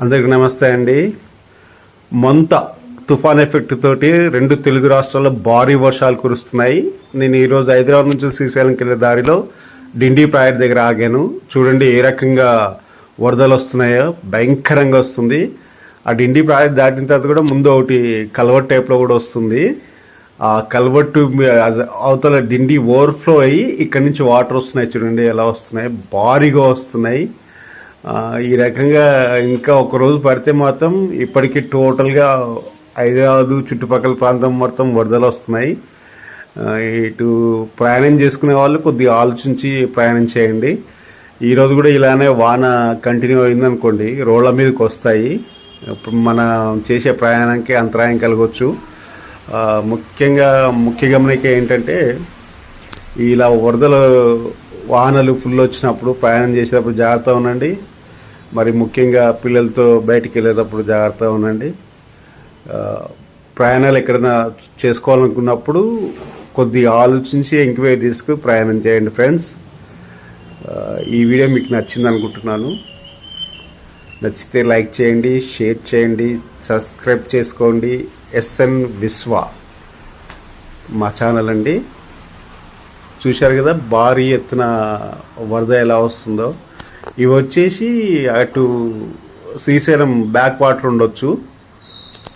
అందరికి నమస్తే అండి. మొంత తుఫాన్ ఎఫెక్ట్ తోటి రెండు తెలుగు రాష్ట్రాల్లో భారీ వర్షాలు కురుస్తున్నాయి. నేను ఈరోజు హైదరాబాద్ నుంచి శ్రీశైలంకి వెళ్ళే దారిలో డిండి ప్రాయర్ దగ్గర ఆగాను. చూడండి ఏ రకంగా వరదలు వస్తున్నాయో భయంకరంగా వస్తుంది. ఆ డిండి ప్రాయర్ దాటిన తర్వాత కూడా ముందు ఒకటి కల్వర్ట్ టైప్లో కూడా వస్తుంది. ఆ కల్వర్టు అవతల డిండి ఓవర్ఫ్లో అయ్యి ఇక్కడి నుంచి వాటర్ వస్తున్నాయి. చూడండి ఎలా వస్తున్నాయి. భారీగా వస్తున్నాయి. ఈ రకంగా ఇంకా ఒక రోజు పడితే మాత్రం ఇప్పటికీ టోటల్గా హైదరాబాదు చుట్టుపక్కల ప్రాంతం మొత్తం వరదలు వస్తున్నాయి. ఇటు ప్రయాణం చేసుకునే వాళ్ళు కొద్దిగా ఆలోచించి ప్రయాణం చేయండి. ఈరోజు కూడా ఇలానే వాన కంటిన్యూ అయిందనుకోండి రోడ్ల మీదకి వస్తాయి. మన చేసే ప్రయాణానికి అంతరాయం కలగవచ్చు ముఖ్యంగా ముఖ్య గమనిక ఏంటంటే ఇలా వరదలు వాహనాలు ఫుల్ వచ్చినప్పుడు ప్రయాణం చేసేటప్పుడు జాగ్రత్త ఉండండి. మరి ముఖ్యంగా పిల్లలతో బయటికి వెళ్ళేటప్పుడు జాగ్రత్త ఉండండి. ప్రయాణాలు ఎక్కడైనా చేసుకోవాలనుకున్నప్పుడు కొద్దిగా ఆలోచించి ఎంక్వైరీ తీసుకుని ప్రయాణం చేయండి ఫ్రెండ్స్. ఈ వీడియో మీకు నచ్చింది అనుకుంటున్నాను. నచ్చితే లైక్ చేయండి షేర్ చేయండి సబ్స్క్రైబ్ చేసుకోండి. ఎస్ఎన్ విశ్వ మా ఛానల్ అండి. చూశారు కదా భారీ ఎత్తున వరద ఎలా వస్తుందో. ఇవి వచ్చేసి అటు శ్రీశైలం బ్యాక్ వాటర్ ఉండొచ్చు.